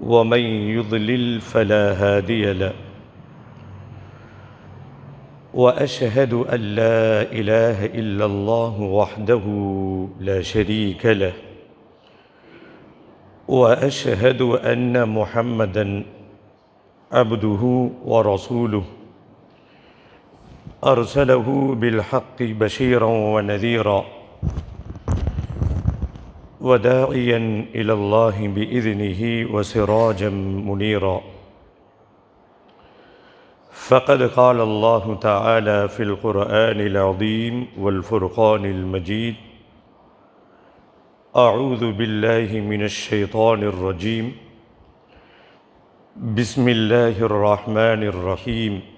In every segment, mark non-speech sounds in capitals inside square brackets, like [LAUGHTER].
ومن يضلل فلا هادي له. وأشهد أن لا إله إلا الله وحده لا شريك له. وأشهد أن محمدا عبده ورسوله. أرسله بالحق بشيرا ونذيرا. وداعيا إلى الله بإذنه وسراجا منيرا. فقد قال الله تعالى في القرآن العظيم والفرقان المجيد أعوذ بالله من الشيطان الرجيم. بسم الله الرحمن الرحيم.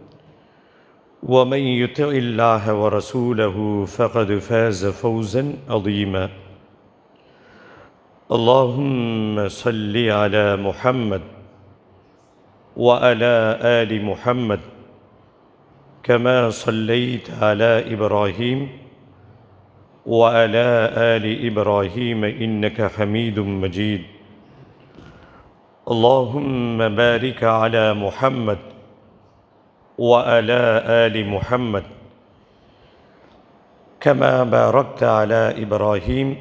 ومن يطع الله ورسوله فقد فاز فوزا عظيما. اللهم صل على محمد وعلى آل محمد كما صليت على إبراهيم وعلى آل إبراهيم إنك حميد مجيد. اللهم بارك على محمد وعلى آل محمد كما باركت على إبراهيم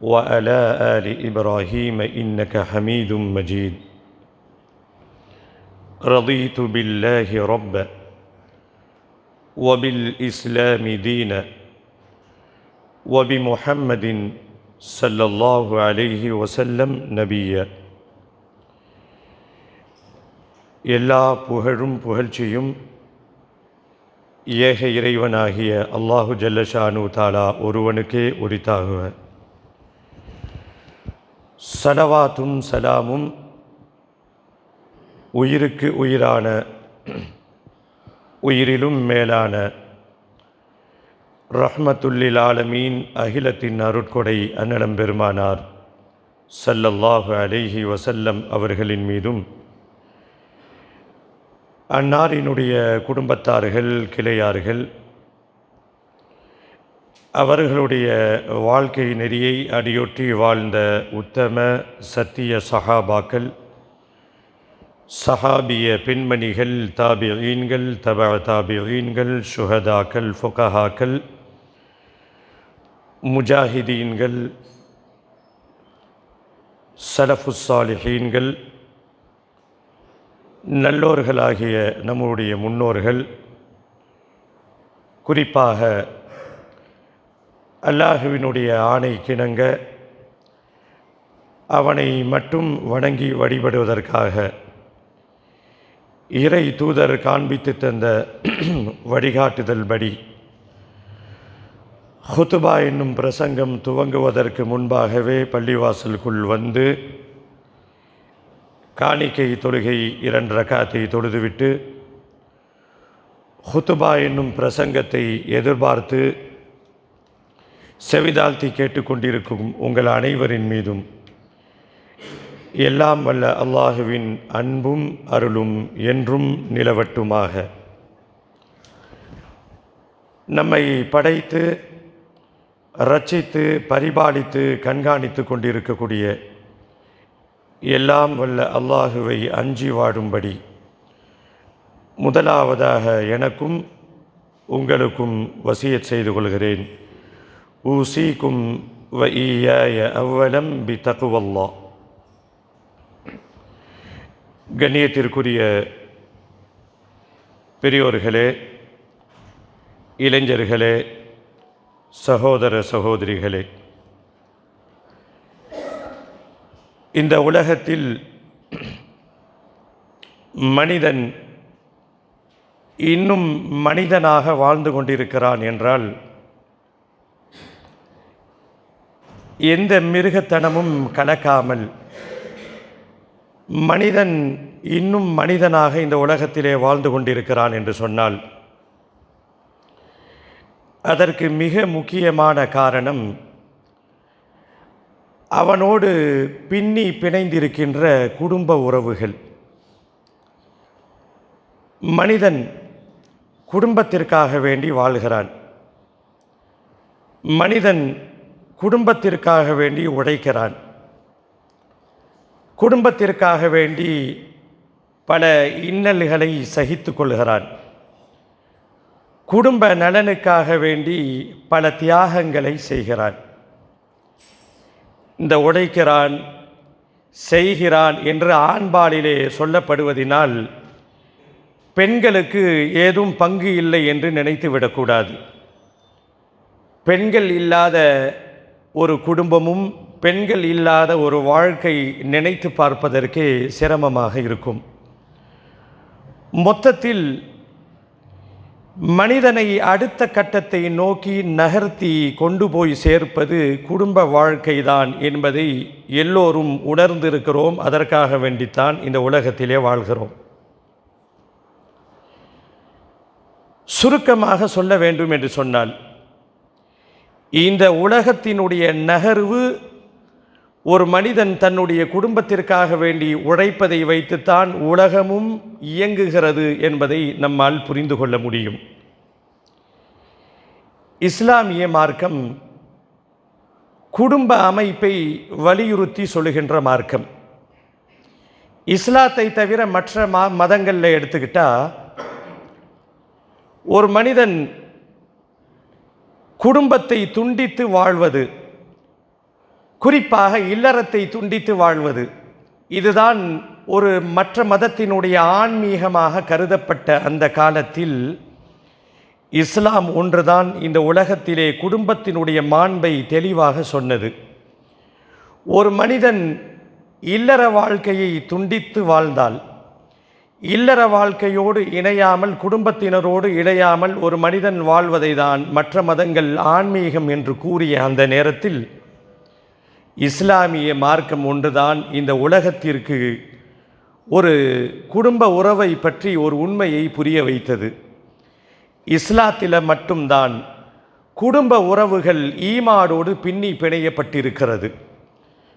وعلى آل إبراهيم إنك حميد مجيد. رضيت بالله ربا وبالإسلام دينا وبمحمد صلى الله عليه وسلم نبيا. எல்லா புகழும் புகழ்ச்சியும் ஏக இறைவனாகிய அல்லாஹு ஜல்லஷானு தாலா ஒருவனுக்கே உரித்தாகுவ சலவாத்தும் சலாமும் உயிருக்கு உயிரான உயிரிலும் மேலான ரஹ்மத்துல்லில் ஆலமீன் அகிலத்தின் அருட்கொடை அன்னடம் பெருமானார் சல்லல்லாஹு அலைஹி வசல்லம் அவர்களின் மீதும் அன்னாரினுடைய குடும்பத்தார்கள் கிளையார்கள் அவர்களுடைய வாழ்க்கை நெறியை அடியொற்றி வாழ்ந்த உத்தம சத்திய சஹாபாக்கள் சஹாபிய பெண்மணிகள் தாபியீன்கள் தப தாபியீன்கள் சுஹதாக்கள் ஃபுகஹாக்கள் முஜாஹிதீன்கள் சலஃபுசாலிஹீன்கள் நல்லோர்களாகிய நம்முடைய முன்னோர்கள் குறிப்பாக அல்லாஹுவினுடைய ஆணை கிணங்க அவனை மட்டும் வணங்கி வழிபடுவதற்காக இறை தூதர் காண்பித்து தந்த [CLEARS THROAT] வழிகாட்டுதல் படி ஹுத்துபா என்னும் பிரசங்கம் துவங்குவதற்கு முன்பாகவே பள்ளிவாசலுக்குள் வந்து காணிக்கை தொழுகை இரண்டு ரகாத்தை தொழுதுவிட்டு ஹுத்துபா என்னும் பிரசங்கத்தை எதிர்பார்த்து செவிதாழ்த்தி கேட்டுக்கொண்டிருக்கும் உங்கள் அனைவரின் மீதும் எல்லாம் வல்ல அல்லாஹுவின் அன்பும் அருளும் என்றும் நிலவட்டுமாக. நம்மை படைத்து ரட்சித்து பரிபாலித்து கண்காணித்து கொண்டிருக்கக்கூடிய எல்லாம் வல்ல அல்லாஹுவை அஞ்சி வாடும்படி. முதலாவதாக எனக்கும் உங்களுக்கும் வசியத் செய்து கொள்கிறேன். ஊசிக்கும் வ ஈய அவ்வலம் பி தகுவல்லா. கண்ணியத்திற்குரிய பெரியோர்களே இளைஞர்களே சகோதர சகோதரிகளே இந்த உலகத்தில் மனிதன் இன்னும் மனிதனாக வாழ்ந்து கொண்டிருக்கிறான் என்றால் எந்த மிருகத்தனமும் கலக்காமல் மனிதன் இன்னும் மனிதனாக இந்த உலகத்திலே வாழ்ந்து கொண்டிருக்கிறான் என்று சொன்னால் அதற்கு மிக முக்கியமான காரணம் அவனோடு பின்னி பிணைந்திருக்கின்ற குடும்ப உறவுகள். மனிதன் குடும்பத்திற்காக வேண்டி வாழ்கிறான். மனிதன் குடும்பத்திற்காக வேண்டி உழைக்கிறான். குடும்பத்திற்காக வேண்டி பல இன்னல்களை சகித்து கொள்கிறான். குடும்ப நலனுக்காக வேண்டி பல தியாகங்களை செய்கிறான். இந்த உடைக்கிறான் செய்கிறான் என்று ஆண்பாலிலே சொல்லப்படுவதினால் பெண்களுக்கு ஏதும் பங்கு இல்லை என்று நினைத்து விடக்கூடாது. பெண்கள் இல்லாத ஒரு குடும்பமும் பெண்கள் இல்லாத ஒரு வாழ்க்கை நினைத்து பார்ப்பதற்கே சிரமமாக இருக்கும். மொத்தத்தில் மனிதனை அடுத்த கட்டத்தை நோக்கி நகர்த்தி கொண்டு போய் சேர்ப்பது குடும்ப வாழ்க்கைதான் என்பதை எல்லோரும் உணர்ந்திருக்கிறோம். அதற்காக வேண்டித்தான் இந்த உலகத்திலே வாழ்கிறோம். சுருக்கமாக சொல்ல வேண்டும் என்று சொன்னால் இந்த உலகத்தினுடைய நகர்வு ஒரு மனிதன் தன்னுடைய குடும்பத்திற்காக வேண்டி உழைப்பதை வைத்துத்தான் உலகமும் இயங்குகிறது என்பதை நம்மால் புரிந்து கொள்ள முடியும். இஸ்லாமிய மார்க்கம் குடும்ப அமைப்பை வலியுறுத்தி சொல்லுகின்ற மார்க்கம். இஸ்லாத்தை தவிர மற்ற மா மதங்களில் எடுத்துக்கிட்டால் ஒரு மனிதன் குடும்பத்தை துண்டித்து வாழ்வது குறிப்பாக இல்லறத்தை துண்டித்து வாழ்வது. இதுதான் ஒரு மற்ற மதத்தினுடைய ஆன்மீகமாக கருதப்பட்ட அந்த காலத்தில் இஸ்லாம் ஒன்றுதான் இந்த உலகத்திலே குடும்பத்தினுடைய மாண்பை தெளிவாக சொன்னது. ஒரு மனிதன் இல்லற வாழ்க்கையை துண்டித்து வாழ்ந்தால் இல்லற வாழ்க்கையோடு இணையாமல் குடும்பத்தினரோடு இணையாமல் ஒரு மனிதன் வாழ்வதை தான் மற்ற மதங்கள் ஆன்மீகம் என்று கூறிய அந்த நேரத்தில் இஸ்லாமிய மார்க்கம் ஒன்றுதான் இந்த உலகத்திற்கு ஒரு குடும்ப உறவை பற்றி ஒரு உண்மையை புரிய வைத்தது. இஸ்லாத்தில் மட்டும்தான் குடும்ப உறவுகள் ஈமாடோடு பின்னி பிணையப்பட்டிருக்கிறது.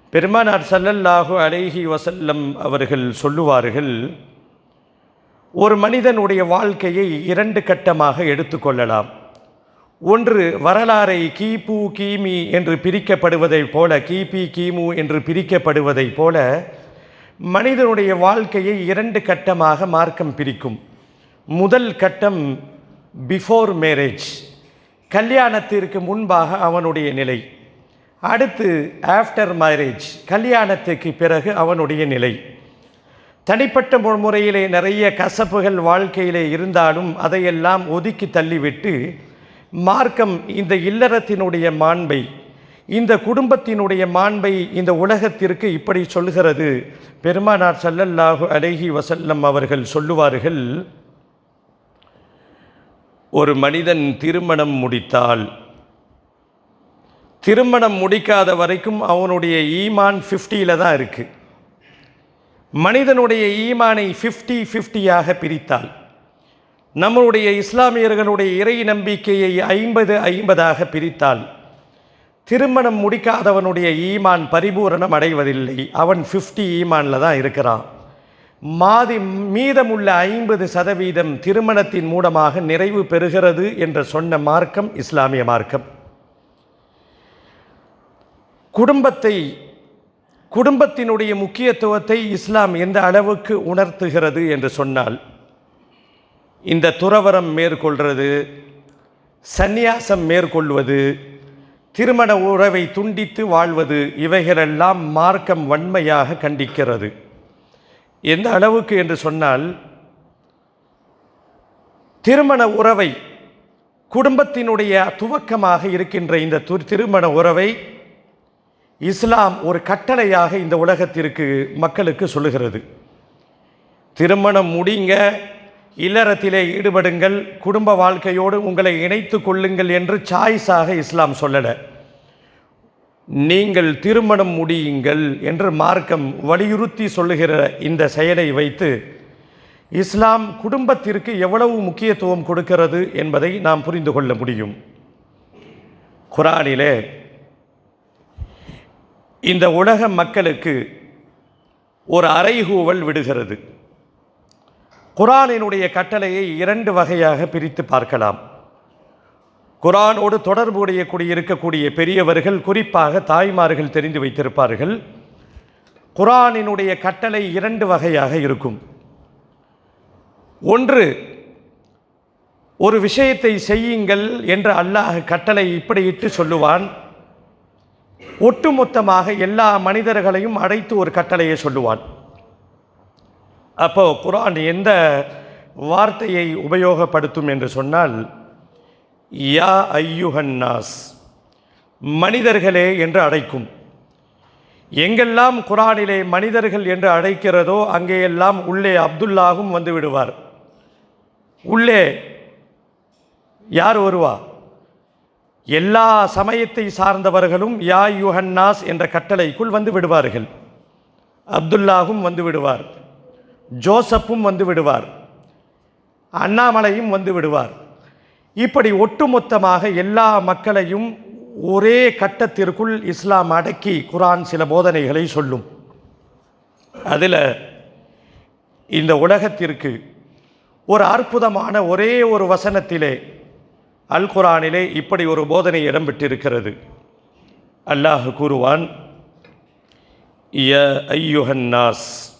பெருமானார் சல்லல்லாஹு அலேஹி வசல்லம் அவர்கள் சொல்லுவார்கள் ஒரு மனிதனுடைய வாழ்க்கையை இரண்டு கட்டமாக எடுத்துக்கொள்ளலாம் ஒன்று வரலாறை கிபு கிமி என்று பிரிக்கப்படுவதைப் போல கிபி கிமு என்று பிரிக்கப்படுவதைப் போல மனிதனுடைய வாழ்க்கையை இரண்டு கட்டமாக மார்க்கம் பிரிக்கும். முதல் கட்டம் பிஃபோர் மேரேஜ் கல்யாணத்திற்கு முன்பாக அவனுடைய நிலை. அடுத்து ஆஃப்டர் மேரேஜ் கல்யாணத்துக்கு பிறகு அவனுடைய நிலை. தனிப்பட்ட மு- முறையிலே நிறைய கசப்புகள் வாழ்க்கையிலே இருந்தாலும் அதையெல்லாம் ஒதுக்கி தள்ளிவிட்டு மார்க்கம் இந்த இல்லறத்தினுடைய மாண்பை இந்த குடும்பத்தினுடைய மாண்பை இந்த உலகத்திற்கு இப்படி சொல்கிறது பெருமானார் சல்லல்லாஹு அலேஹி வசல்லம் அவர்கள் சொல்லுவார்கள் ஒரு மனிதன் திருமணம் முடித்தால் திருமணம் முடிக்காத வரைக்கும் அவனுடைய ஈமான் ஃபிஃப்டியில் தான் இருக்குது மனிதனுடைய ஈமானை ஃபிஃப்டி ஃபிஃப்டியாக பிரித்தால் நம்முடைய இஸ்லாமியர்களுடைய இறை நம்பிக்கையை ஐம்பது ஐம்பதாக பிரித்தால் திருமணம் முடிக்காதவனுடைய ஈமான் பரிபூரணம் அடைவதில்லை. அவன் ஃபிஃப்டி ஈமானில் தான் இருக்கிறான். மாதி மீதமுள்ள ஐம்பது சதவீதம் திருமணத்தின் மூலமாக நிறைவு பெறுகிறது என்று சொன்ன மார்க்கம் இஸ்லாமிய மார்க்கம். குடும்பத்தை குடும்பத்தினுடைய முக்கியத்துவத்தை இஸ்லாம் எந்த அளவுக்கு உணர்த்துகிறது என்று சொன்னால் இந்த துறவரம் மேற்கொள்வது சந்நியாசம் மேற்கொள்வது திருமண உறவை துண்டித்து வாழ்வது இவைகளெல்லாம் மார்க்கம் வன்மையாக கண்டிக்கிறது. எந்த அளவுக்கு என்று சொன்னால் திருமண உறவை குடும்பத்தினுடைய துவக்கமாக இருக்கின்ற இந்த து- திருமண உறவை இஸ்லாம் ஒரு கட்டளையாக இந்த உலகத்திற்கு மக்களுக்கு சொல்லுகிறது. திருமணம் முடிங்க இல்லறத்திலே ஈடுபடுங்கள் குடும்ப வாழ்க்கையோடு உங்களை இணைத்து கொள்ளுங்கள் என்று சாய்ஸாக இஸ்லாம் சொல்லலை. நீங்கள் திருமணம் முடியுங்கள் என்று மார்க்கம் வலியுறுத்தி சொல்லுகிற இந்த செயலை வைத்து இஸ்லாம் குடும்பத்திற்கு எவ்வளவு முக்கியத்துவம் கொடுக்கிறது என்பதை நாம் புரிந்து கொள்ள முடியும். குரானிலே இந்த உலக மக்களுக்கு ஒரு அறைகூவல் விடுகிறது. குரானினுடைய கட்டளையை இரண்டு வகையாக பிரித்து பார்க்கலாம். குரானோடு தொடர்புடைய கூடிய இருக்கக்கூடிய பெரியவர்கள் குறிப்பாக தாய்மார்கள் தெரிந்து வைத்திருப்பார்கள். குரானினுடைய கட்டளை இரண்டு வகையாக இருக்கும். ஒன்று ஒரு விஷயத்தை செய்யுங்கள் என்று அல்லாஹ் கட்டளை இப்படியிட்டு சொல்லுவான். ஒட்டுமொத்தமாக எல்லா மனிதர்களையும் அடைத்து ஒரு கட்டளையை சொல்லுவான். அப்போ குரான் எந்த வார்த்தையை உபயோகப்படுத்தும் என்று சொன்னால் யா ஐயுஹன்னாஸ் மனிதர்களே என்று அழைக்கும். எங்கெல்லாம் குரானிலே மனிதர்கள் என்று அழைக்கிறதோ அங்கேயெல்லாம் உள்ளே அப்துல்லாவும் வந்து விடுவார். உள்ளே யார் வருவா? எல்லா சமயத்தை சார்ந்தவர்களும் யா யுஹன்னாஸ் என்ற கட்டளைக்குள் வந்து விடுவார்கள். அப்துல்லாவும் வந்து விடுவார். ஜோசப்பும் வந்து விடுவார். அண்ணாமலையும் வந்து விடுவார். இப்படி ஒட்டுமொத்தமாக எல்லா மக்களையும் ஒரே கட்டத்திற்குள் இஸ்லாம் அடக்கி குரான் சில போதனைகளை சொல்லும். அதில் இந்த உலகத்திற்கு ஒரு அற்புதமான ஒரே ஒரு வசனத்திலே அல் குரானிலே இப்படி ஒரு போதனை இடம்பெற்றிருக்கிறது. அல்லாஹ் கூறுவான் ய ஐயுஹன்னாஸ்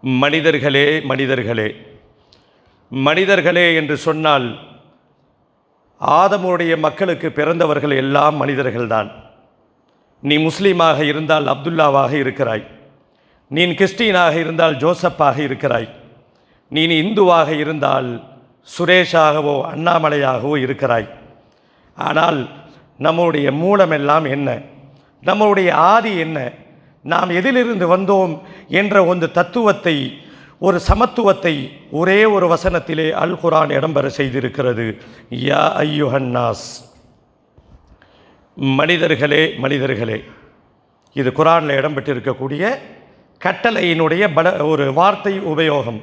மனிதர்களே மனிதர்களே. மனிதர்களே என்று சொன்னால் ஆதமுடைய மக்களுக்கு பிறந்தவர்கள் எல்லாம் மனிதர்கள்தான். நீ முஸ்லீமாக இருந்தால் அப்துல்லாவாக இருக்கிறாய். நீ கிறிஸ்டியனாக இருந்தால் ஜோசப்பாக இருக்கிறாய். நீ இந்துவாக இருந்தால் சுரேஷாகவோ அண்ணாமலையாகவோ இருக்கிறாய். ஆனால் நம்முடைய மூலமெல்லாம் என்ன? நம்முடைய ஆதி என்ன? நாம் எதிலிருந்து வந்தோம்? என்ற ஒரு தத்துவத்தை ஒரு சமத்துவத்தை ஒரே ஒரு வசனத்திலே அல் குரான் இடம்பெற செய்திருக்கிறது. யா ஐயுஹன்னாஸ். மனிதர்களே மனிதர்களே இது குரானில் இடம்பெற்றிருக்கக்கூடிய கட்டளையினுடைய பல ஒரு வார்த்தை உபயோகம்.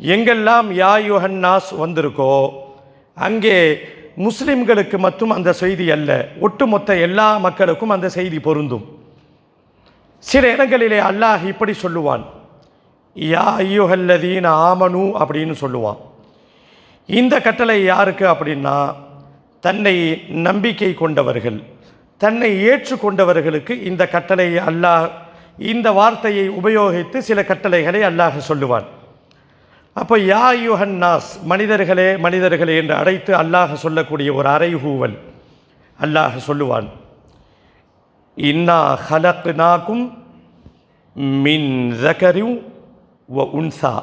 எங்கெல்லாம் யா யுஹன்னாஸ் வந்திருக்கோ அங்கே முஸ்லிம்களுக்கு மட்டும் அந்த செய்தி அல்ல ஒட்டுமொத்த எல்லா மக்களுக்கும் அந்த செய்தி பொருந்தும். சில இடங்களிலே அல்லாஹ் இப்படி சொல்லுவான். யா ஐயோஹல்லதீன் ஆமனு அப்படின்னு சொல்லுவான். இந்த கட்டளை யாருக்கு அப்படின்னா தன்னை நம்பிக்கை கொண்டவர்கள் தன்னை ஏற்றுக்கொண்டவர்களுக்கு இந்த கட்டளையை அல்லாஹ் இந்த வார்த்தையை உபயோகித்து சில கட்டளைகளை அல்லாஹ் சொல்லுவான். அப்போ யா யுஹன்னாஸ் மனிதர்களே மனிதர்களே என்று அழைத்து அல்லாஹ் சொல்லக்கூடிய ஒரு அறைகூவல் அல்லாஹ் சொல்லுவான். இன்னா ஹலக்னாக்கும் மின் ஜகரின் வ உன்சா.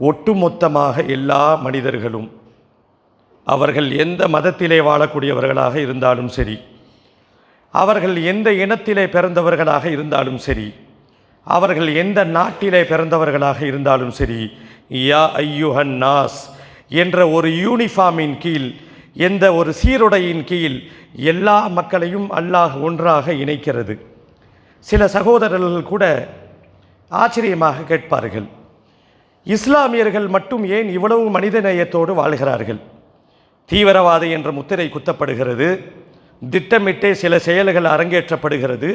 ஒட்டுமொத்தமாக எல்லா மனிதர்களும் அவர்கள் எந்த மதத்திலே வாழக்கூடியவர்களாக இருந்தாலும் சரி அவர்கள் எந்த இனத்திலே பிறந்தவர்களாக இருந்தாலும் சரி அவர்கள் எந்த நாட்டிலே பிறந்தவர்களாக இருந்தாலும் சரி யா ஐயுஹன் நாஸ் என்ற ஒரு யூனிஃபார்மின் கீழ் எந்த ஒரு சீருடையின் கீழ் எல்லா மக்களையும் அல்லாஹ் ஒன்றாக இணைக்கிறது. சில சகோதரர்கள் கூட ஆச்சரியமாக கேட்பார்கள். இஸ்லாமியர்கள் மட்டும் ஏன் இவ்வளவு மனிதநேயத்தோடு வாழ்கிறார்கள்? தீவிரவாதி என்ற முத்திரை குத்தப்படுகிறது. திட்டமிட்டே சில செயல்கள் அரங்கேற்றப்படுகிறது.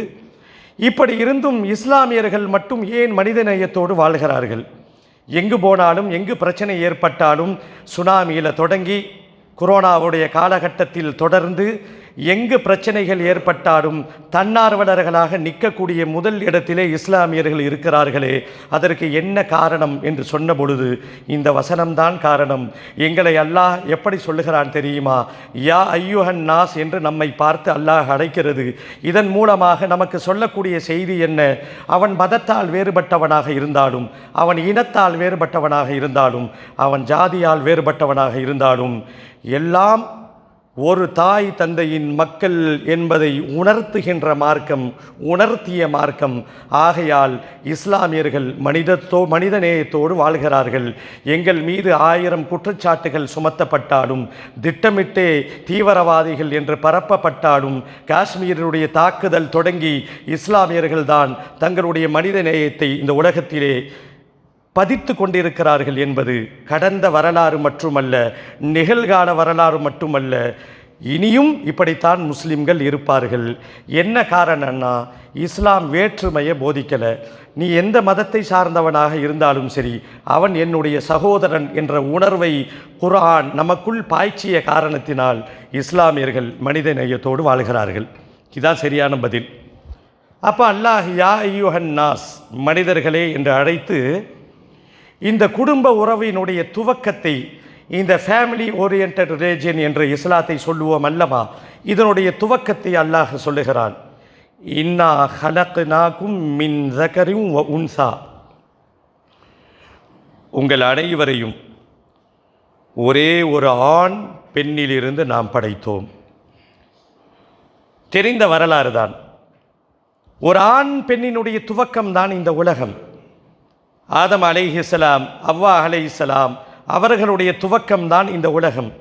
இப்படி இருந்தும் இஸ்லாமியர்கள் மட்டும் ஏன் மனிதநேயத்தோடு வாழ்கிறார்கள்? எங்கு போனாலும் எங்கு பிரச்சனை ஏற்பட்டாலும் சுனாமியில் தொடங்கி கொரோனாவுடைய காலகட்டத்தில் தொடர்ந்து எங்கு பிரச்சனைகள் ஏற்பட்டாலும் தன்னார்வலர்களாக நிற்கக்கூடிய முதல் இடத்திலே இஸ்லாமியர்கள் இருக்கிறார்களே அதற்கு என்ன காரணம் என்று சொன்ன பொழுது இந்த வசனம்தான் காரணம். எங்களை அல்லாஹ் எப்படி சொல்லுகிறான் தெரியுமா? யா ஐயுஹன் நாஸ் என்று நம்மை பார்த்து அல்லாஹ் அழைக்கிறது. இதன் மூலமாக நமக்கு சொல்லக்கூடிய செய்தி என்ன? அவன் மதத்தால் வேறுபட்டவனாக இருந்தாலும் அவன் இனத்தால் வேறுபட்டவனாக இருந்தாலும் அவன் ஜாதியால் வேறுபட்டவனாக இருந்தாலும் எல்லாம் ஒரு தாய் தந்தையின் மக்கள் என்பதை உணர்த்துகின்ற மார்க்கம் உணர்த்திய மார்க்கம். ஆகையால் இஸ்லாமியர்கள் மனிதத்தோ மனிதநேயத்தோடு வாழ்கிறார்கள். எங்கள் மீது ஆயிரம் குற்றச்சாட்டுகள் சுமத்தப்பட்டாலும் திட்டமிட்டே தீவிரவாதிகள் என்று பரப்பப்பட்டாலும் காஷ்மீரினுடைய தாக்குதல் தொடங்கி இஸ்லாமியர்கள்தான் தங்களுடைய மனிதநேயத்தை இந்த உலகத்திலே பதித்து கொண்டிருக்கிறார்கள் என்பது கடந்த வரலாறு மட்டுமல்ல நிகழ்கால வரலாறு மட்டுமல்ல. இனியும் இப்படித்தான் முஸ்லிம்கள் இருப்பார்கள். என்ன காரணம்னா இஸ்லாம் வேற்றுமையை போதிக்கலை. நீ எந்த மதத்தை சார்ந்தவனாக இருந்தாலும் சரி அவன் என்னுடைய சகோதரன் என்ற உணர்வை குர்ஆன் நமக்குள் பாய்ச்சிய காரணத்தினால் இஸ்லாமியர்கள் மனித நேயத்தோடு வாழ்கிறார்கள். இதுதான் சரியான பதில். அப்போ அல்லாஹ் யா ஐயுஹன் நாஸ் மனிதர்களே என்று அழைத்து இந்த குடும்ப உறவினுடைய துவக்கத்தை இந்த ஃபேமிலி ஓரியன்ட் ரிலேஜன் என்ற இஸ்லாத்தை சொல்லுவோம் அல்லவா? இதனுடைய துவக்கத்தை அல்லாஹ் சொல்லுகிறான். இன்னா ஹலக்னாக்கும் மின் ஜகரிம் உன்சா. உங்கள் அனைவரையும் ஒரே ஒரு ஆண் பெண்ணிலிருந்து நாம் படைத்தோம். தெரிந்த வரலாறு தான். ஒரு ஆண் பெண்ணினுடைய துவக்கம் தான் இந்த உலகம். ஆதம் அலைஹிஸ்ஸலாம் அவ்வா அலைஹிஸ்ஸலாம் அவர்களுடைய துவக்கம் தான் இந்த உலகம்.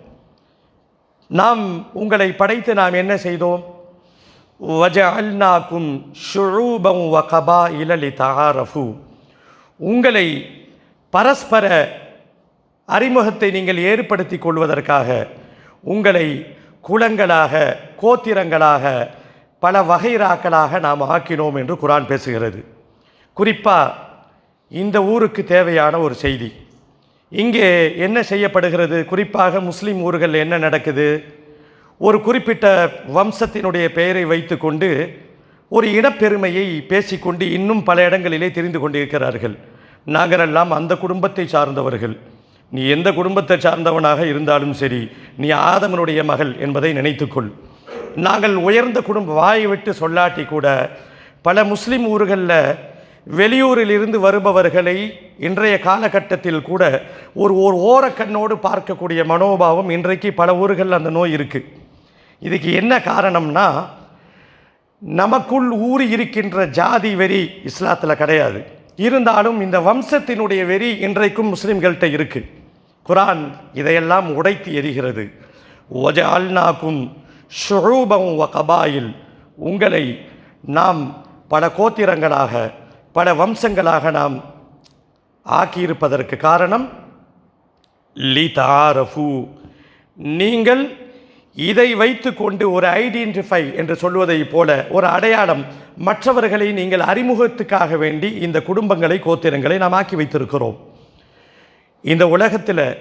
நாம் உங்களை படைத்து நாம் என்ன செய்தோம்? வஜஅல்னாக்கும் ஷுரூபம் வ கபா இலலி தகாரஃபு உங்களை பரஸ்பர அறிமுகத்தை நீங்கள் ஏற்படுத்தி கொள்வதற்காக உங்களை குலங்களாக கோத்திரங்களாக பல வகைராக்களாக நாம் ஆக்கினோம் என்று குரான் பேசுகிறது. குறிப்பாக இந்த ஊருக்கு தேவையான ஒரு செய்தி. இங்கே என்ன செய்யப்படுகிறது? குறிப்பாக முஸ்லீம் ஊர்களில் என்ன நடக்குது? ஒரு குறிப்பிட்ட வம்சத்தினுடைய பெயரை வைத்துக்கொண்டு ஒரு இனப்பெருமையை பேசிக்கொண்டு இன்னும் பல இடங்களிலே தெரிந்து கொண்டிருக்கிறார்கள். நாங்களெல்லாம் அந்த குடும்பத்தை சார்ந்தவர்கள். நீ எந்த குடும்பத்தை சார்ந்தவனாக இருந்தாலும் சரி நீ ஆதமனுடைய மகள் என்பதை நினைத்துக்கொள். நாங்கள் உயர்ந்த குடும்ப வாயை விட்டு சொல்லாட்டி கூட பல முஸ்லீம் ஊர்களில் வெளியூரில் இருந்து வருபவர்களை இன்றைய காலகட்டத்தில் கூட ஒரு ஒரு ஓரக்கண்ணோடு பார்க்கக்கூடிய மனோபாவம் இன்றைக்கு பல ஊர்களில் அந்த நோய் இருக்குது இதுக்கு என்ன காரணம்னா நமக்குள் ஊறி இருக்கின்ற ஜாதி வெறி இஸ்லாத்தில் கிடையாது. இருந்தாலும் இந்த வம்சத்தினுடைய வெறி இன்றைக்கும் முஸ்லீம்கள்கிட்ட இருக்குது குரான் இதையெல்லாம் உடைத்து எரிகிறது. ஒஜ அல்நாக்கும் ஷுரூபம் வ கபாயில். உங்களை நாம் பல கோத்திரங்களாக பல வம்சங்களாக நாம் ஆக்கியிருப்பதற்கு காரணம் லி தாரஃபு நீங்கள் இதை வைத்துக்கொண்டு ஒரு ஐடென்டிஃபை என்று சொல்வதைப் போல ஒரு அடையாளம் மற்றவர்களை நீங்கள் அறிமுகத்துக்காக வேண்டி இந்த குடும்பங்களை கோத்திரங்களை நாம் ஆக்கி வைத்திருக்கிறோம். இந்த உலகத்தில்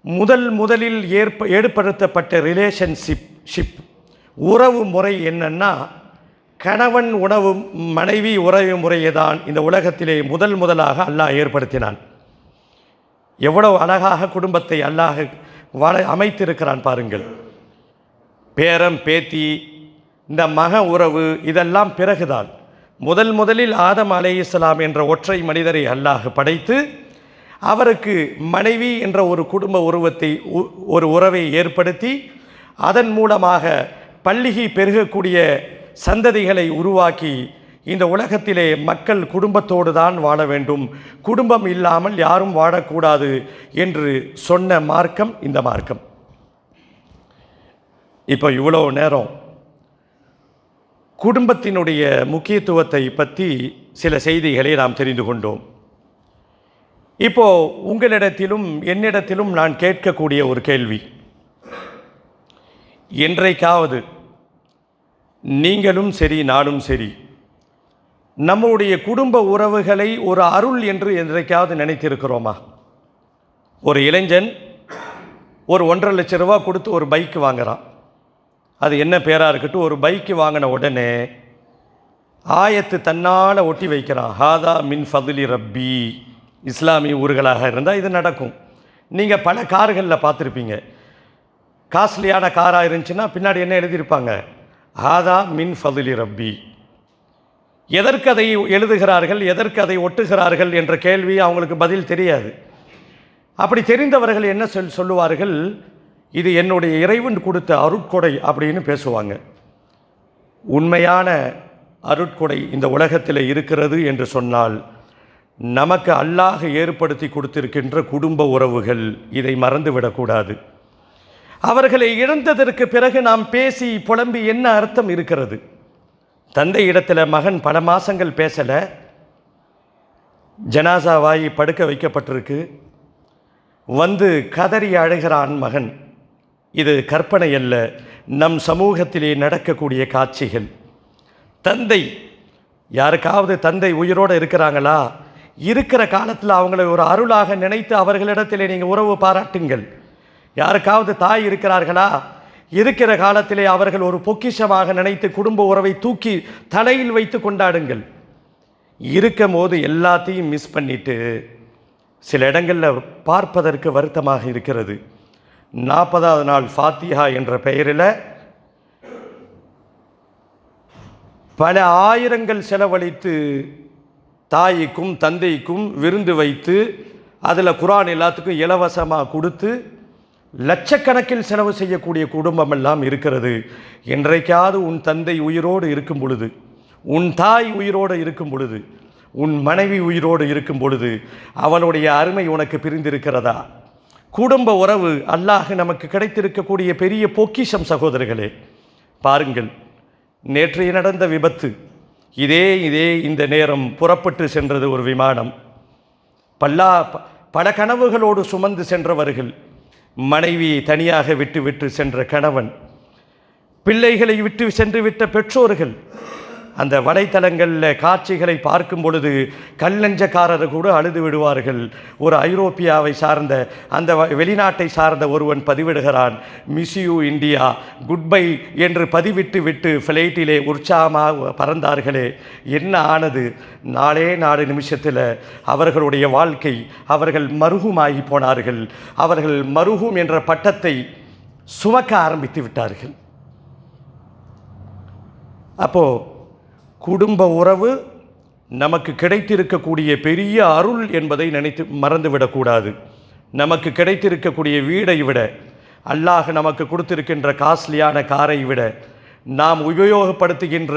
முதல் முதலில் ஏற்ப ஏற்படுத்தப்பட்ட ரிலேஷன்ஷிப் ஷிப் உறவு முறை என்னென்னா கணவன் உணவு மனைவி உறவு முறையை தான் இந்த உலகத்திலே முதல் முதலாக அல்லாஹ் ஏற்படுத்தினான். எவ்வளவு அழகாக குடும்பத்தை அல்லாஹ் வள அமைத்திருக்கிறான் பாருங்கள். பேரம் பேத்தி இந்த மக உறவு இதெல்லாம் பிறகுதான். முதல் முதலில் ஆதம் அலைஹிஸ்ஸலாம் என்ற ஒற்றை மனிதரை அல்லாஹ் படைத்து அவருக்கு மனைவி என்ற ஒரு குடும்ப உருவத்தை உ- ஒரு உறவை ஏற்படுத்தி அதன் மூலமாக பள்ளிகை பெருகக்கூடிய சந்ததிகளை உருவாக்கி இந்த உலகத்திலே மக்கள் குடும்பத்தோடு தான் வாழ வேண்டும். குடும்பம் இல்லாமல் யாரும் வாழக்கூடாது என்று சொன்ன மார்க்கம் இந்த மார்க்கம். இப்போ இவ்வளோ நேரம் குடும்பத்தினுடைய முக்கியத்துவத்தை பற்றி சில செய்திகளை நாம் தெரிந்து கொண்டோம். இப்போ உங்களிடத்திலும் என்னிடத்திலும் நான் கேட்கக்கூடிய ஒரு கேள்வி. என்றைக்காவது நீங்களும் சரி நானும் சரி. நம்முடைய குடும்ப உறவுகளை ஒரு அருள் என்று என்றைக்காவது நினைத்திருக்கிறோமா? ஒரு இளைஞன் ஒரு ஒன்றரை லட்ச ரூபா கொடுத்து ஒரு பைக் வாங்குகிறான் அது என்ன பேராக இருக்கட்டும் ஒரு பைக்கு வாங்கின உடனே ஆயத்து தன்னால் ஒட்டி வைக்கிறான். ஹாதா மின் ஃபதுலி ரப்பி. இஸ்லாமிய ஊர்களாக இருந்தால் இது நடக்கும். நீங்கள் பல கார்களில் பார்த்துருப்பீங்க. காஸ்ட்லியான காராக இருந்துச்சுன்னா பின்னாடி என்ன எழுதியிருப்பாங்க? ஹாதா மின் ஃபதுலி ரப்பி. எதற்கு அதை எழுதுகிறார்கள்? எதற்கு அதை ஒட்டுகிறார்கள்? என்ற கேள்வி அவங்களுக்கு பதில் தெரியாது. அப்படி தெரிந்தவர்கள் என்ன சொல் சொல்லுவார்கள்? இது என்னுடைய இறைவன் கொடுத்த அருட்கொடை அப்படின்னு பேசுவாங்க. உண்மையான அருட்கொடை இந்த உலகத்தில் இருக்கிறது என்று சொன்னால் நமக்கு அல்லாஹ் ஏற்படுத்தி கொடுத்திருக்கின்ற குடும்ப உறவுகள் இதை மறந்துவிடக்கூடாது. அவர்களை இழந்ததற்கு பிறகு நாம் பேசி புலம்பி என்ன அர்த்தம் இருக்கிறது? தந்தை இடத்துல மகன் பல மாதங்கள் பேசலை. ஜனாசாவாயி படுக்க வைக்கப்பட்டிருக்கு. வந்து கதறி அழுகிறான் மகன். இது கற்பனை அல்ல. நம் சமூகத்திலே நடக்கக்கூடிய காட்சிகள். தந்தை யாருக்காவது தந்தை உயிரோடு இருக்கிறாங்களா? இருக்கிற காலத்தில் அவங்களை ஒரு அருளாக நினைத்து அவர்களிடத்திலே நீங்கள் உறவு பாராட்டுங்கள். யாருக்காவது தாய் இருக்கிறார்களா? இருக்கிற காலத்திலே அவர்கள் ஒரு பொக்கிஷமாக நினைத்து குடும்ப உறவை தூக்கி தலையில் வைத்து கொண்டாடுங்கள். இருக்கும் போது எல்லாத்தையும் மிஸ் பண்ணிட்டு சில இடங்களில் பார்ப்பதற்கு வருத்தமாக இருக்கிறது. நாற்பதாவது நாள் ஃபாத்திஹா என்ற பெயரில் பல ஆயிரங்கள் செலவழித்து தாய்க்கும் தந்தைக்கும் விருந்து வைத்து அதில் குரான் எல்லாத்துக்கும் இலவசமாக கொடுத்து லட்சக்கணக்கில் செலவு செய்யக்கூடிய குடும்பம் எல்லாம் இருக்கிறது. என்றைக்காவது உன் தந்தை உயிரோடு இருக்கும் பொழுது உன் தாய் உயிரோடு இருக்கும் பொழுது உன் மனைவி உயிரோடு இருக்கும் பொழுது அவனுடைய அருமை உனக்கு பிரிந்திருக்கிறதா? குடும்ப உறவு அல்லாஹ் நமக்கு கிடைத்திருக்கக்கூடிய பெரிய பொக்கிஷம் சகோதரர்களே. பாருங்கள் நேற்றைய நடந்த விபத்து இதே இதே இந்த நேரம் புறப்பட்டு சென்றது ஒரு விமானம். பல்லா ப- பல கனவுகளோடு சுமந்து சென்றவர்கள் மனைவியை தனியாக விட்டு விட்டு சென்ற கணவன் பிள்ளைகளை விட்டு சென்று விட்ட பெற்றோர்கள் அந்த வலைத்தளங்களில் காட்சிகளை பார்க்கும் பொழுது கல்லஞ்சக்காரர் கூட அழுது விடுவார்கள். ஒரு ஐரோப்பியாவை சார்ந்த அந்த வெளிநாட்டை சார்ந்த ஒருவன் பதிவிடுகிறான் miss you India good bye என்று பதிவிட்டு விட்டு ஃப்ளைட்டிலே உற்சாகமாக பறந்தார்களே. என்ன ஆனது? நாளே நாலு நிமிஷத்தில் அவர்களுடைய வாழ்க்கை அவர்கள் மருகுமாகி போனார்கள். அவர்கள் மருகும் என்ற பட்டத்தை சுமக்க ஆரம்பித்து விட்டார்கள். அப்போது குடும்ப உறவு நமக்கு கிடைத்திருக்கக்கூடிய பெரிய அருள் என்பதை நினைத்து மறந்துவிடக்கூடாது. நமக்கு கிடைத்திருக்கக்கூடிய வீடை விட அல்லாஹ் நமக்கு கொடுத்திருக்கின்ற காஸ்ட்லியான காரை விட நாம் உபயோகப்படுத்துகின்ற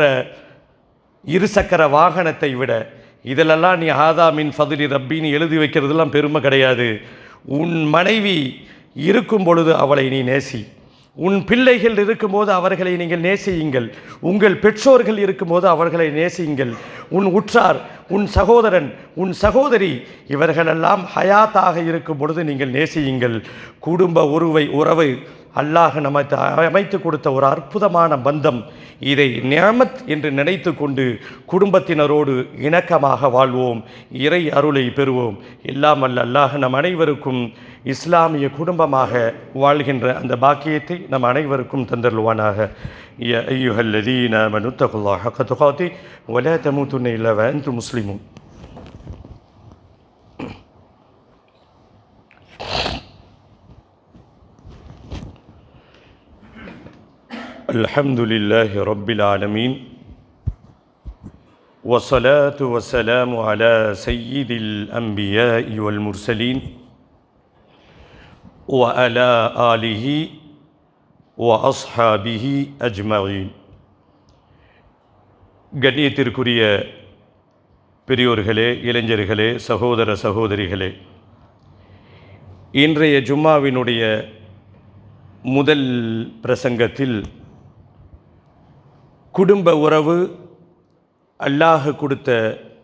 இருசக்கர வாகனத்தை விட இதிலெல்லாம் நீ ஆதா மின் ஃபதுலி ரப்பின்னு எழுதி வைக்கிறதுலாம் பெருமை கிடையாது. உன் மனைவி இருக்கும் பொழுது அவளை நீ நேசி. உன் பிள்ளைகள் இருக்கும்போது அவர்களை நீங்கள் நேசியுங்கள். உங்கள் பெற்றோர்கள் இருக்கும்போது அவர்களை நேசியுங்கள். உன் உற்றார் உன் சகோதரன் உன் சகோதரி இவர்களெல்லாம் ஹயாத்தாக இருக்கும் பொழுது நீங்கள் நேசியுங்கள். குடும்ப உறவை உறவு அல்லாஹ் நமக்கு அமைத்து கொடுத்த ஒரு அற்புதமான பந்தம். இதை நியமத் என்று நினைத்து கொண்டு குடும்பத்தினரோடு இணக்கமாக வாழ்வோம். இறை அருளை பெறுவோம். எல்லாம் இல்லாமல் அல்லாஹ் நம் அனைவருக்கும் இஸ்லாமிய குடும்பமாக வாழ்கின்ற அந்த பாக்கியத்தை நம் அனைவருக்கும் தந்தருள்வானாக. ஐயுஹல்லதீன மனுத்தகுல்லாஹ் கத்துகாத்தி ஒலே தமு துணை இல்லவன் முஸ்லிமும் الحمد لله رب العالمين والصلاة والسلام على سيد الأنبياء والمرسلين وعلى آله وأصحابه أجمعين கண்ணியத்திற்குரிய பெரியோர்களே இளைஞர்களே சகோதர சகோதரிகளே இன்றைய ஜும்மாவினுடைய முதல் பிரசங்கத்தில் குடும்ப உறவு அல்லாஹ் கொடுத்த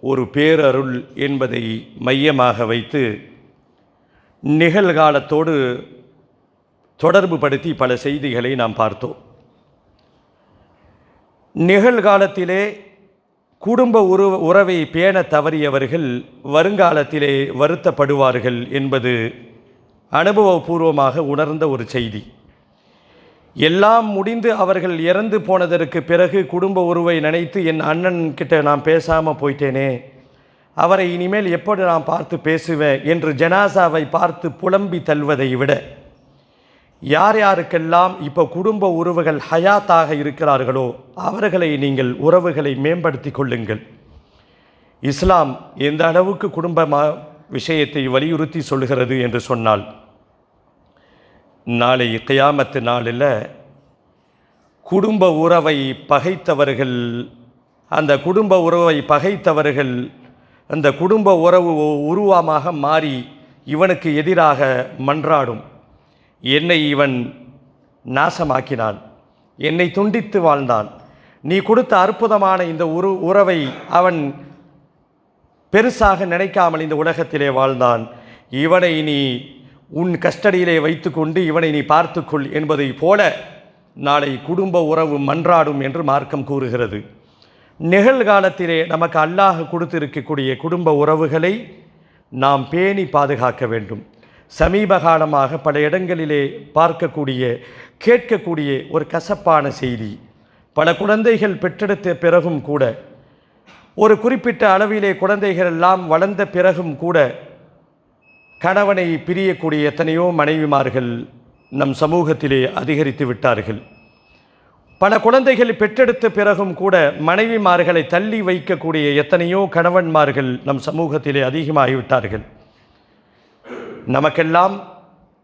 ஒரு பேரருள் என்பதை மையமாக வைத்து நிகழ்காலத்தோடு தொடர்பு படுத்தி பல செய்திகளை நாம் பார்த்தோம். நிகழ்காலத்திலே குடும்ப உரு உறவை பேண தவறியவர்கள் வருங்காலத்திலே வருத்தப்படுவார்கள் என்பது அனுபவபூர்வமாக உணர்ந்த ஒரு செய்தி. எல்லாம் முடிந்து அவர்கள் இறந்து போனதற்கு பிறகு குடும்ப உறவை நினைத்து என் அண்ணன் கிட்ட நான் பேசாமல் போயிட்டேனே. அவரை இனிமேல் எப்படி நான் பார்த்து பேசுவேன் என்று ஜனாசாவை பார்த்து புலம்பி தள்வதை விட. யார் யாருக்கெல்லாம் இப்போ குடும்ப உறவுகள் ஹயாத்தாக இருக்கிறார்களோ அவர்களை நீங்கள் உறவுகளை மேம்படுத்தி கொள்ளுங்கள். இஸ்லாம் எந்த அளவுக்கு குடும்ப ம- விஷயத்தை வலியுறுத்தி சொல்கிறது என்று சொன்னால் நாளை கியாமத்து நாளில் குடும்ப உறவை பகைத்தவர்கள் அந்த குடும்ப உறவை பகைத்தவர்கள் அந்த குடும்ப உறவு உருவமாக மாறி இவனுக்கு எதிராக மன்றாடும். என்னை இவன் நாசமாக்கினான். என்னை துண்டித்து வாழ்ந்தான். நீ கொடுத்த அற்புதமான இந்த உரு உறவை அவன் பெருசாக நினைக்காமல் இந்த உலகத்திலே வாழ்ந்தான். இவனை நீ உன் கஸ்டடியிலே வைத்துக்கொண்டு இவனை நீ பார்த்துக்கொள் என்பதைப் போல நாளை குடும்ப உறவு மன்றாடும் என்று மார்க்கம் கூறுகிறது. நிகழ்காலத்திலே நமக்கு அல்லாஹ் கொடுத்திருக்கக்கூடிய குடும்ப உறவுகளை நாம் பேணி பாதுகாக்க வேண்டும். சமீப காலமாக பல இடங்களிலே பார்க்கக்கூடிய கேட்கக்கூடிய ஒரு கசப்பான செய்தி. பல குழந்தைகள் பெற்றெடுத்த பிறகும் கூட ஒரு குறிப்பிட்ட அளவிலே குழந்தைகள் எல்லாம் வளர்ந்த பிறகும் கூட கணவனை பிரியக்கூடிய எத்தனையோ மனைவிமார்கள் நம் சமூகத்திலே அதிகரித்து விட்டார்கள். பல குழந்தைகள் பெற்றெடுத்த பிறகும் கூட மனைவிமார்களை தள்ளி வைக்கக்கூடிய எத்தனையோ கணவன்மார்கள் நம் சமூகத்திலே அதிகமாகிவிட்டார்கள். நமக்கெல்லாம்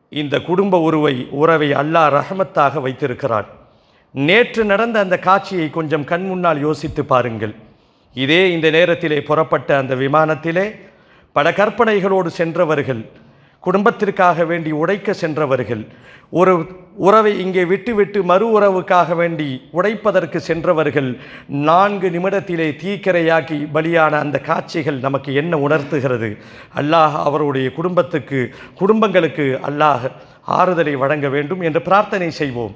இந்த குடும்ப உருவை உறவை அல்லாஹ் ரஹமத்தாக வைத்திருக்கிறான். நேற்று நடந்த அந்த காட்சியை கொஞ்சம் கண் முன்னால் யோசித்து பாருங்கள். இதே இந்த நேரத்திலே புறப்பட்ட அந்த விமானத்திலே பல கற்பனைகளோடு சென்றவர்கள் குடும்பத்திற்காக வேண்டி உடைக்க சென்றவர்கள் ஒரு உறவை இங்கே விட்டுவிட்டு மறு உறவுக்காக வேண்டி உடைப்பதற்கு சென்றவர்கள் நான்கு நிமிடத்திலே தீக்கரையாக்கி பலியான அந்த காட்சிகள் நமக்கு என்ன உணர்த்துகிறது? அல்லாஹ் அவருடைய குடும்பத்துக்கு குடும்பங்களுக்கு அல்லாஹ் ஆறுதலை வழங்க வேண்டும் என்று பிரார்த்தனை செய்வோம்.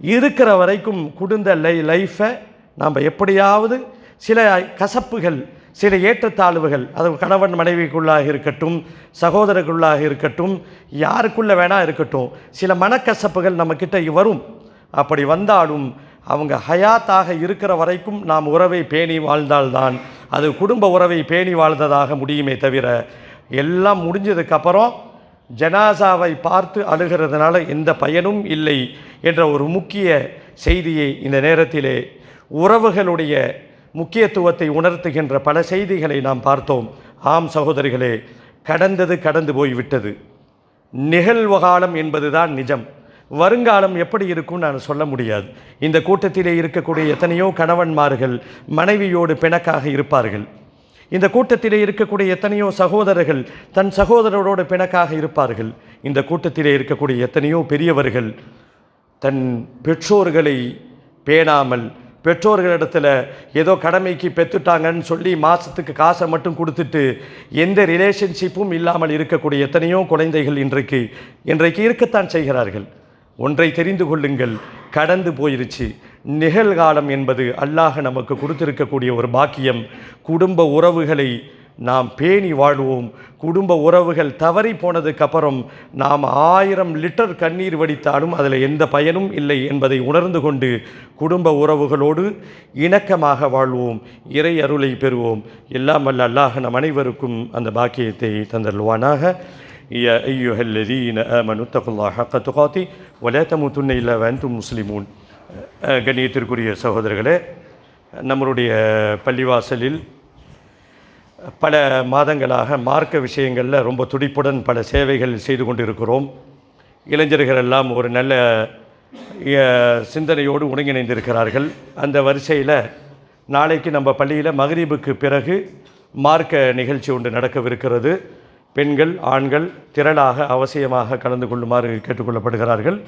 இருக்கிற வரைக்கும் குடும்ப லை லைஃப்பை நாம் எப்படியாவது சில கசப்புகள் சில ஏற்றத்தாழ்வுகள் அது கணவன் மனைவிக்குள்ளாக இருக்கட்டும் சகோதரர்களுள்ளாக இருக்கட்டும் யாருக்குள்ளே வேணா இருக்கட்டும் சில மனக்கசப்புகள் நம்மக்கிட்ட வரும். அப்படி வந்தாலும் அவங்க ஹயாத்தாக இருக்கிற வரைக்கும் நாம் உறவை பேணி வாழ்ந்தால்தான் அது குடும்ப உறவை பேணி வாழ்ந்ததாக முடியுமே தவிர எல்லாம் முடிஞ்சதுக்கப்புறம் ஜனாசாவை பார்த்து அழுகிறதுனால எந்த பயனும் இல்லை என்ற ஒரு முக்கிய செய்தியை இந்த நேரத்திலே உறவுகளுடைய முக்கியத்துவத்தை உணர்த்துகின்ற பல செய்திகளை நாம் பார்த்தோம். ஆம் சகோதரிகளே கடந்தது கடந்து போய்விட்டது. நிகழ்வுகாலம் என்பதுதான் நிஜம். வருங்காலம் எப்படி இருக்கும் நான் சொல்ல முடியாது. இந்த கூட்டத்திலே இருக்கக்கூடிய எத்தனையோ கணவன்மார்கள் மனைவியோடு பிணக்காக இருப்பார்கள். இந்த கூட்டத்திலே இருக்கக்கூடிய எத்தனையோ சகோதரர்கள் தன் சகோதரரோடு பிணக்காக இருப்பார்கள். இந்த கூட்டத்திலே இருக்கக்கூடிய எத்தனையோ பெரியவர்கள் தன் பெற்றோர்களை பேணாமல் பெற்றோர்களிடத்தில் ஏதோ கடமைக்கு பெற்றுட்டாங்கன்னு சொல்லி மாதத்துக்கு காசை மட்டும் கொடுத்துட்டு எந்த ரிலேஷன்ஷிப்பும் இல்லாமல் இருக்கக்கூடிய எத்தனையோ குழந்தைகள் இன்றைக்கு இன்றைக்கு இருக்கத்தான் செய்கிறார்கள். ஒன்றை தெரிந்து கொள்ளுங்கள் கடந்து போயிருச்சு. நிகழ்காலம் என்பது அல்லாஹ் நமக்கு கொடுத்திருக்கக்கூடிய ஒரு பாக்கியம். குடும்ப உறவுகளை நாம் பேணி வாழ்வோம் குடும்ப உறவுகள் தவறி போனதுக்கப்புறம் நாம் ஆயிரம் லிட்டர் கண்ணீர் வடித்தாலும் அதில் எந்த பயனும் இல்லை என்பதை உணர்ந்து கொண்டு குடும்ப உறவுகளோடு இணக்கமாக வாழ்வோம் இறை அருளை பெறுவோம் எல்லாம் வல்ல அல்லாஹ் நம் அனைவருக்கும் அந்த பாக்கியத்தை தந்தல்வானாக يا أيها الذين آمنوا اتقوا الله حق تقاته ولا تموتن إلا وأنتم مسلمون அஹ், கண்ணியத்திற்குரிய சகோதரர்களே நம்மளுடைய பள்ளிவாசலில் பல மாதங்களாக மார்க்க விஷயங்களில் ரொம்ப துடிப்புடன் பல சேவைகள் செய்து கொண்டிருக்கிறோம். இளைஞர்கள் எல்லாம் ஒரு நல்ல சிந்தனையோடு ஒருங்கிணைந்திருக்கிறார்கள். அந்த வரிசையில் நாளைக்கு நம்ம பள்ளியில் மகரீபுக்கு பிறகு மார்க்க நிகழ்ச்சி ஒன்று நடக்கவிருக்கிறது. பெண்கள் ஆண்கள் திரளாக அவசியமாக கலந்து கொள்ளுமாறு கேட்டுக்கொள்ளப்படுகிறார்கள்